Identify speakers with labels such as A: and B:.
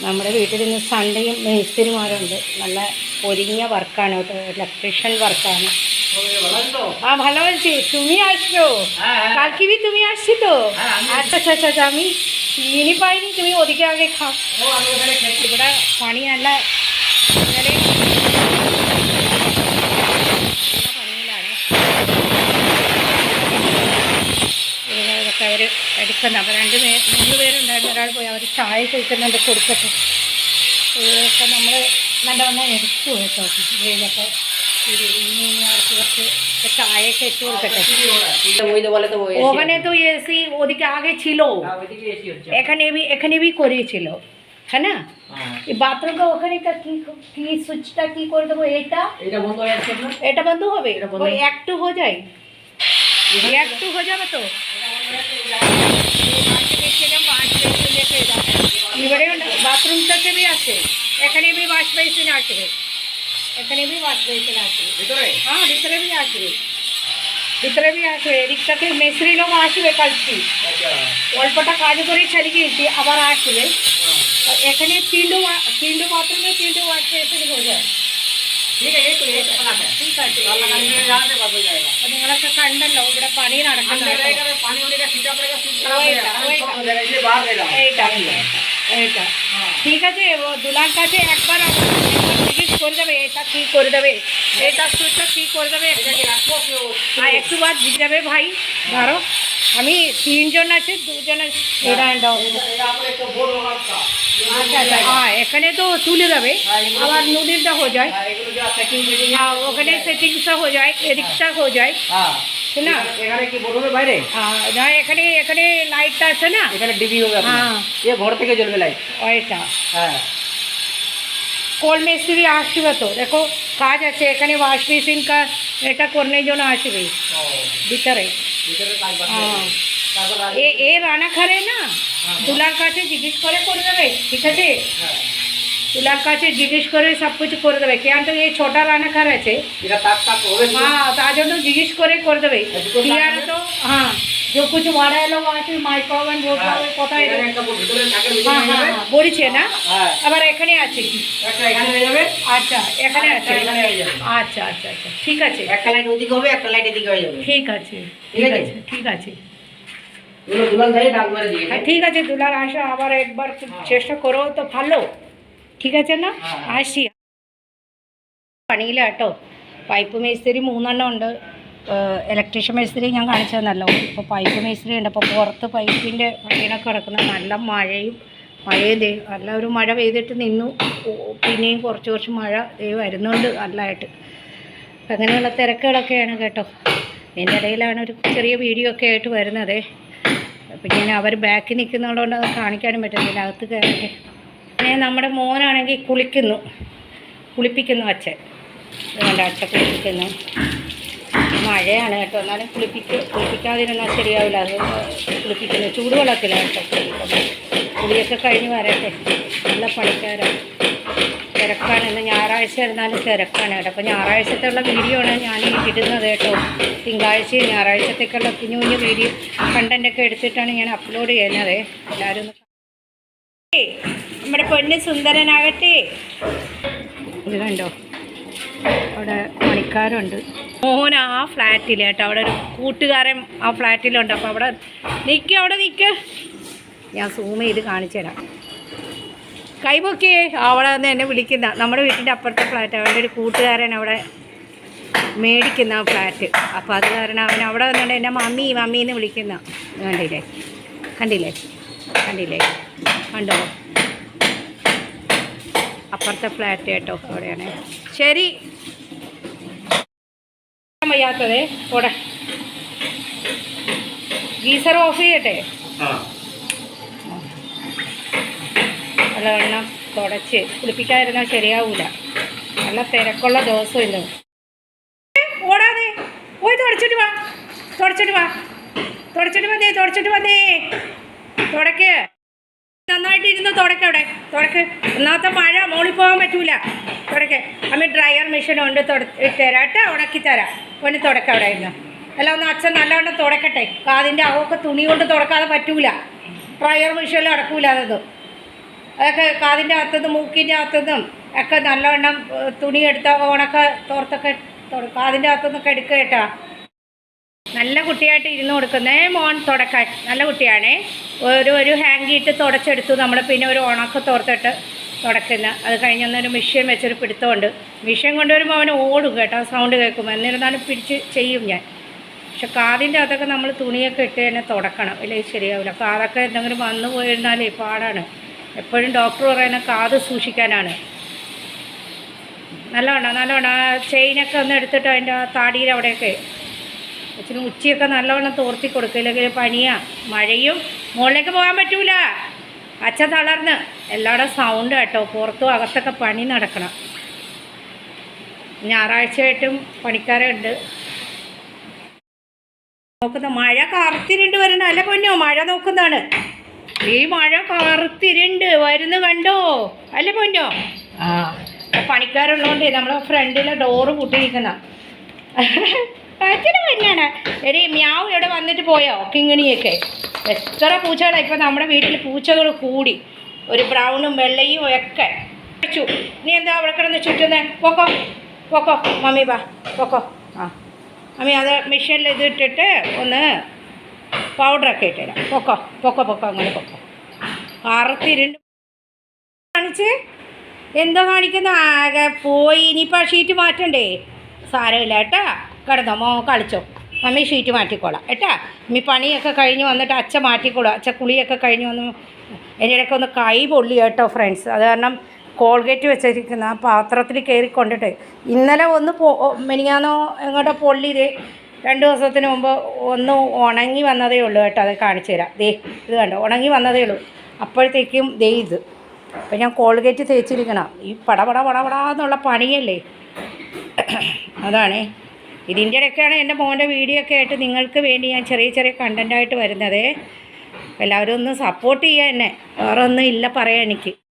A: നമ്മുടെ വീട്ടിൽ ഇന്ന് സൺഡേയും മേസ്തിരിമാരുണ്ട് നല്ല ഒരുങ്ങിയ വർക്കാണ് ইলেকট্রিশিয়ান വർക്കാണ് হ্যাঁ ভালো আছি তুমি আসছো কালকে বি তুমি আসছি তো আচ্ছা আচ্ছা আচ্ছা আচ্ছা আমি চিনি পাইনি তুমি ওদিকে আগে খাও ഇവിടെ പണി നല്ല എടുക്കുന്നത് അപ്പോൾ രണ്ട് പേ മൂന്ന് പേരുണ്ടായിരുന്നു ഒരാൾ പോയി അവർ ചായ കഴിക്കുന്നുണ്ട് കൊടുക്കട്ടെ ഇതൊക്കെ നമ്മൾ നല്ലവണ്ണം എടുത്തു കേട്ടോ ഇതൊക്കെ ഇനി ഇനി അവർക്ക് കുറച്ച് চায়কে একটু করতে
B: ওই বলে তো ওই
A: ওখানে তো এসি ওদিকে আগে ছিল
B: ওইদিকে এসি হচ্ছে
A: এখানে বি এখানে বি করিয়েছিল হ্যাঁ না
B: হ্যাঁ।
A: এই বাথরুমটা ওখানে কা কি কি সুইচটা কি করে দেবো এটা
B: এটা বন্ধ হয়ে যাচ্ছে না
A: এটা বন্ধ হবে
B: এটা বন্ধ
A: ওই একটু হয়ে যায় একটু হয়ে যাবে তো ఇవిడే బాత్రూమ్ దగ్గర আছে এখানে भी वॉश बेसिन আছে এখানে भी वॉश बेसिन আছে
B: ভিতরে
A: হ্যাঁ ভিতরে भी আছে ভিতরে भी আছে রিক্সাকে মেসরি লোক আসবে কালকে অল্পটা কাজ করে চলে গিয়েছি আবার আসবে এখানে তিনটে তিনটে বাথরুমে তিনটে ওয়াশ বেসিন হয়ে যায় നിങ്ങളൊക്കെ കണ്ടല്ലോ ഇവിടെ പണി നടക്കുന്നുണ്ട് ঠিক আছে দুলার কাছে একবার ঠিক করে দেবে এটা ঠিক করে দেবে এটা সুইচটা ঠিক করে দেবে আর একটু বাদ দিয়ে যাবে ভাই ধরো আমি তিনজন আছে দুজনের এটা হ্যাঁ এখানে তো তুলে দেবে আবার নুডিলটা হয়ে যায় হ্যাঁ ওখানে সেটিংসটা হয়ে যায় এদিকটা হয়ে যায় না
B: এখানে কি বলবে বাইরে
A: না এখানে এখানে লাইটটা আছে না
B: এখানে ডিবি হবে
A: হ্যাঁ
B: এ ঘর থেকে জ্বলবে লাইট
A: ওইটা
B: হ্যাঁ
A: কল মিস্ত্রি আসবে তো। দেখো কাজ আছে এখানে ওয়াশ মেশিন কাজ এটা করলে জন্য আসবে। ভিতরে। হ্যাঁ। এ এ রানা খারে না তুলার কাছে জিজ্ঞেস করে করে দেবে ঠিক আছে? তুলার কাছে জিজ্ঞেস করে সব কিছু করে দেবে। কেন তো এই ছোটা রানা আছে। হ্যাঁ তার জন্য জিজ্ঞেস করে করে দেবে। তো হ্যাঁ। যে কিছু ভাড়া এলো আছে মাইক্রোওভেন
B: হ্যাঁ,
A: বোর্ড কোথায়
B: এখানে একটা বোর্ড ভিতরে থাকের ভিতরে
A: হ্যাঁ
B: হয়ে
A: হ্যাঁ
B: যাবে।
A: হ্যাঁ, বলেছে না
B: হ্যাঁ
A: আবার এখানে আছে কি
B: একটা এখানে হয়ে যাবে
A: আচ্ছা এখানে
B: আর
A: আছে
B: একটা এখানে হয়ে যাবে
A: আচ্ছা আচ্ছা আচ্ছা ঠিক আছে
B: একটা লাইট ওদিকে হবে একটা লাইট এদিকে হয়ে যাবে
A: ঠিক আছে
B: ঠিক
A: ঠিক
B: আছে?
A: আছে ঠিক আছে
B: এগুলো দুলাল ভাই ডাক মেরে দিয়ে
A: হ্যাঁ ঠিক আছে দুলার আসা আবার একবার চেষ্টা করো তো ভালো ঠিক আছে না
B: ആ.
A: ആശി പണിയില്ല കേട്ടോ പൈപ്പ് മേസ്തിരി മൂന്നെണ്ണം ഉണ്ട് ഇലക്ട്രീഷ്യൻ മേസ്തിരി ഞാൻ കാണിച്ചത് നല്ല ഇപ്പോൾ പൈപ്പ് മേസ്തിരി ഉണ്ട്. അപ്പോൾ പുറത്ത് പൈപ്പിന്റെ പണിയൊക്കെ കിടക്കുന്ന നല്ല മഴയും മഴയും ദൈവം നല്ല ഒരു മഴ പെയ്തിട്ട് നിന്നു. പിന്നെയും കുറച്ച് കുറച്ച് മഴ ദൈവം വരുന്നുണ്ട് നല്ലതായിട്ട്. അങ്ങനെയുള്ള തിരക്കുകളൊക്കെയാണ് കേട്ടോ. എന്റെ ഇടയിലാണ് ഒരു ചെറിയ വീഡിയോ ഒക്കെ ആയിട്ട് വരുന്നത്. അപ്പം ഞാൻ അവർ ബാക്കിൽ നിൽക്കുന്നതുകൊണ്ട് അത് കാണിക്കാനും പറ്റുന്നില്ല അകത്ത് കയറട്ടെ. പിന്നെ നമ്മുടെ മോനാണെങ്കിൽ കുളിക്കുന്നു. കുളിപ്പിക്കുന്നു അച്ഛൻ. അച്ഛൻ കുളിപ്പിക്കുന്നു. മഴയാണ് കേട്ടോ. എന്നാലും കുളിപ്പിക്ക് കുളിപ്പിക്കാതിരുന്നാൽ ശരിയാവില്ല. അത് കുളിപ്പിക്കുന്നു ചൂടുവെള്ളത്തിലാണ് കേട്ടോ. കുളിയൊക്കെ കഴിഞ്ഞ് വരട്ടെ. നല്ല പണിക്കാരാണ് തിരക്കാണ്. ഇന്ന് ഞായറാഴ്ച ഇരുന്നാലും തിരക്കാണ് കേട്ടോ. അപ്പോൾ ഞായറാഴ്ചത്തുള്ള വീഡിയോ ആണ് ഞാൻ ഈ ഇടുന്നത് കേട്ടോ. തിങ്കളാഴ്ചയും ഞായറാഴ്ചത്തേക്കുള്ള കുഞ്ഞു കുഞ്ഞു വീഡിയോ കണ്ടന്റൊക്കെ എടുത്തിട്ടാണ് ഞാൻ അപ്ലോഡ് ചെയ്യുന്നത്. എല്ലാവരും നമ്മുടെ പൊന്ന് സുന്ദരനാകട്ടെ. ഇത് കണ്ടോ? അവിടെ പണിക്കാരുണ്ട്. മോൻ ആ ഫ്ലാറ്റിൽ കേട്ടോ അവിടെ ഒരു കൂട്ടുകാരൻ ആ ഫ്ലാറ്റിലുണ്ട്. അപ്പോൾ അവിടെ നിൽക്കുക അവിടെ നിൽക്കുക ഞാൻ സൂം ചെയ്ത് കാണിച്ചു തരാം. കൈപൊക്കിയേ അവിടെ നിന്ന് എന്നെ വിളിക്കുന്ന നമ്മുടെ വീട്ടിന്റെ അപ്പുറത്തെ ഫ്ലാറ്റ് അവന്റെ ഒരു കൂട്ടുകാരൻ അവിടെ മേടിക്കുന്ന ഫ്ലാറ്റ്. അപ്പോൾ അത് കാരണം അവൻ അവിടെ വന്നുകൊണ്ട് എന്നെ മമ്മി മമ്മി എന്ന് വിളിക്കുന്ന. കണ്ടില്ലേ? കണ്ടില്ലേ? കണ്ടില്ലേ? കണ്ടോ? അപ്പുറത്തെ ഫ്ലാറ്റ് കേട്ടോ അവിടെയാണ്. ശരി. വയ്യാത്തതേ പോടെ. ഗീസർ ഓഫ് ചെയ്യട്ടെ? നല്ലവണ്ണം തുടച്ച് കുളിപ്പിക്കാതിരുന്നാൽ ശരിയാവൂല. നല്ല തിരക്കുള്ള ദിവസം ഇന്ന് ഓടാതെ. പോയി തുടച്ചിട്ട് വാ. തുടച്ചിട്ട് വാ. തുടച്ചിട്ട് വന്നേ തുടച്ചിട്ട് വന്നേ. തുടക്ക്. നന്നായിട്ട് ഇരുന്ന് തുടക്കവിടെ തുടക്ക്. ഒന്നാമത്തെ മഴ മോളിൽ പോകാൻ പറ്റൂല. തുടക്കെ. അമ്മ ഡ്രയർ മെഷീൻ കൊണ്ട് തരാം കേട്ടോ ഉണക്കി തരാം. ഒന്ന് തുടക്ക അവിടെ ഇരുന്ന്. അല്ല ഒന്ന് അച്ഛൻ നല്ലവണ്ണം തുടക്കട്ടെ. അതിന്റെ അകമൊക്കെ തുണി കൊണ്ട് തുടക്കാതെ പറ്റൂല. ഡ്രയർ മെഷീനിൽ അടക്കൂല അതത് അതൊക്കെ കാതിന്റെ അകത്തുനിന്നും മൂക്കിന്റെ അകത്തുനിന്നും ഒക്കെ നല്ലവണ്ണം തുണി എടുത്ത ഉണക്ക തോർത്തൊക്കെ കാതിന്റെ അകത്തുനിന്നൊക്കെ എടുക്കുക കേട്ടോ. നല്ല കുട്ടിയായിട്ട് ഇരുന്ന് കൊടുക്കുന്നേ മോൻ തുടക്കാൻ. നല്ല കുട്ടിയാണേ. ഒരു ഒരു ഹാങ്കി ഇട്ട് തുടച്ചെടുത്തു. നമ്മൾ പിന്നെ ഒരു ഉണക്ക തോർത്തിട്ട് തുടക്കുന്ന അത് കഴിഞ്ഞൊന്നൊരു മിഷ്യൻ വെച്ചൊരു പിടുത്തമുണ്ട്. മിഷ്യൻ കൊണ്ടുവരുമ്പോൾ അവന് ഓടും കേട്ടോ സൗണ്ട് കേൾക്കും. എന്നിരുന്നാലും പിടിച്ച് ചെയ്യും ഞാൻ. പക്ഷെ കാതിന്റെ അകത്തൊക്കെ നമ്മൾ തുണിയൊക്കെ ഇട്ട് തന്നെ തുടക്കണം. അല്ലെങ്കിൽ ശരിയാവില്ല. കാതൊക്കെ എന്തെങ്കിലും വന്നു പോയിരുന്നാലേ പാടാണ്. എപ്പോഴും ഡോക്ടർ പറയുന്ന കാത് സൂക്ഷിക്കാനാണ്. നല്ലോണം നല്ലോണം ചെയിനൊക്കെ ഒന്ന് എടുത്തിട്ട് അതിന്റെ താടിയിൽ അവിടെയൊക്കെ ഇച്ചിരി ഉച്ചയൊക്കെ നല്ലവണ്ണം തോർത്തി കൊടുക്കുക. ഇല്ലെങ്കിൽ പനിയാ മഴയും. മുകളിലേക്ക് പോകാൻ പറ്റൂല. അച്ഛൻ തളർന്ന്. എല്ലാവരുടെ സൗണ്ട് കേട്ടോ. പുറത്തും അകത്തൊക്കെ പണി നടക്കണം. ഞായറാഴ്ചയായിട്ടും പണിക്കാരുണ്ട്. നോക്കുന്ന മഴ കറുത്തിരുണ്ട് വരണം. അല്ല പൊന്നോ മഴ നോക്കുന്നതാണ്. ഈ മഴ കറുത്തിരുണ്ട്. വരുന്നു കണ്ടോ? അല്ല പൊന്നോ? ആ. പണിക്കാരുള്ളതുകൊണ്ടേ നമ്മളെ ഫ്രണ്ടിലെ ഡോറ് കൂട്ടിയിരിക്കുന്ന അച്ഛന് എടി മ്യാവ് ഇവിടെ വന്നിട്ട് പോയോ? കിങ്ങിണിയൊക്കെ. എത്ര പൂച്ചകളാണ് ഇപ്പം നമ്മുടെ വീട്ടിൽ പൂച്ചകൾ കൂടി. ഒരു ബ്രൗണും വെള്ളയും ഒക്കെ. വെച്ചു നീ എന്താ അവിടെ കിടന്ന് ചുറ്റുന്നത് പൊക്കോ പൊക്കോ മമ്മി വാ പൊക്കോ. ആ മമ്മി അത് മെഷീനിൽ ഇത് ഇട്ടിട്ട് ഒന്ന് പൗഡറൊക്കെ ഇട്ടുതരാം പൊക്കോ പൊക്കോ പൊക്കോ അങ്ങനെ പൊക്കോ. അറുത്തിരുണ്ട് കാണിച്ച്? എന്തോ കാണിക്കുന്ന? ആകെ പോയി. ഇനിയിപ്പോൾ ഷീറ്റ് മാറ്റണ്ടേ? സാരമില്ല കേട്ടോ. കിടന്നോ മോ കളിച്ചോ. മമ്മി ഷീറ്റ് മാറ്റിക്കോളാം. ഏട്ടാ മമ്മി പണിയൊക്കെ കഴിഞ്ഞ് വന്നിട്ട് അച്ഛ മാറ്റിക്കോളാം. അച്ഛ കുളിയൊക്കെ കഴിഞ്ഞ് വന്ന് എന്റെ ഇടയ്ക്ക് ഒന്ന് കൈ പൊള്ളി കേട്ടോ ഫ്രണ്ട്സ് അത് കാരണം കോൾഗേറ്റ് വെച്ചിരിക്കുന്ന ആ പാത്രത്തിൽ കയറി കൊണ്ടിട്ട് ഇന്നലെ ഒന്ന് പോ മെനിങ്ങാന്നോ എങ്ങോട്ടോ പൊള്ളി ദേ രണ്ട് ദിവസത്തിന് മുമ്പ് ഒന്ന് ഉണങ്ങി വന്നതേ ഉള്ളൂ കേട്ടോ. അത് കാണിച്ചു തരാം. ദേ ഇത് കണ്ടോ? ഉണങ്ങി വന്നതേ ഉള്ളൂ. അപ്പോഴത്തേക്കും ദേ ഇത്. അപ്പം ഞാൻ കോൾഗേറ്റ് തേച്ചിരിക്കണം. ഈ പടപട പടപട എന്നുള്ള പണിയല്ലേ? അതാണേ. ഇതിന്റെ ഇടയ്ക്കാണ് എന്റെ മോന്റെ വീഡിയോ ഒക്കെ ആയിട്ട് നിങ്ങൾക്ക് വേണ്ടി ഞാൻ ചെറിയ ചെറിയ കണ്ടന്റായിട്ട് വരുന്നത്. എല്ലാവരും ഒന്ന് സപ്പോർട്ട് ചെയ്യുക എന്നെ. വേറെ ഒന്നും ഇല്ല പറയാൻ എനിക്ക്.